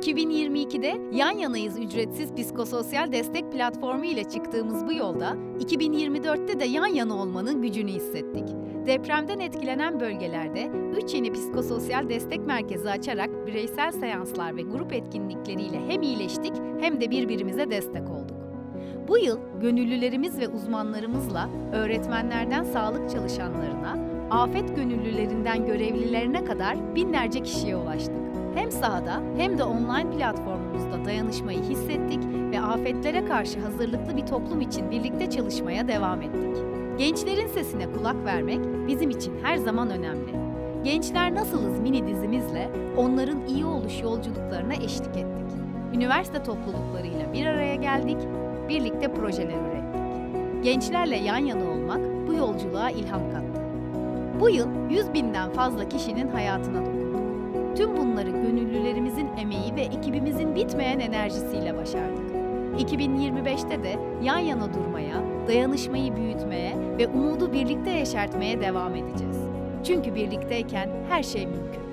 2022'de Yan Yanayız ücretsiz psikososyal destek platformu ile çıktığımız bu yolda 2024'te de yan yana olmanın gücünü hissettik. Depremden etkilenen bölgelerde 3 yeni psikososyal destek merkezi açarak bireysel seanslar ve grup etkinlikleriyle hem iyileştik hem de birbirimize destek olduk. Bu yıl gönüllülerimiz ve uzmanlarımızla öğretmenlerden sağlık çalışanlarına, afet gönüllülerinden görevlilerine kadar binlerce kişiye ulaştık. Hem sahada hem de online platformumuzda dayanışmayı hissettik ve afetlere karşı hazırlıklı bir toplum için birlikte çalışmaya devam ettik. Gençlerin sesine kulak vermek bizim için her zaman önemli. Gençler Nasılız mini dizimizle onların iyi oluş yolculuklarına eşlik ettik. Üniversite topluluklarıyla bir araya geldik, birlikte projeler ürettik. Gençlerle yan yana olmak bu yolculuğa ilham kattı. Bu yıl 100 binden fazla kişinin hayatına dokunduk. Tüm bunları gönüllülerimizin emeği ve ekibimizin bitmeyen enerjisiyle başardık. 2025'te de yan yana durmaya, dayanışmayı büyütmeye ve umudu birlikte yeşertmeye devam edeceğiz. Çünkü birlikteyken her şey mümkün.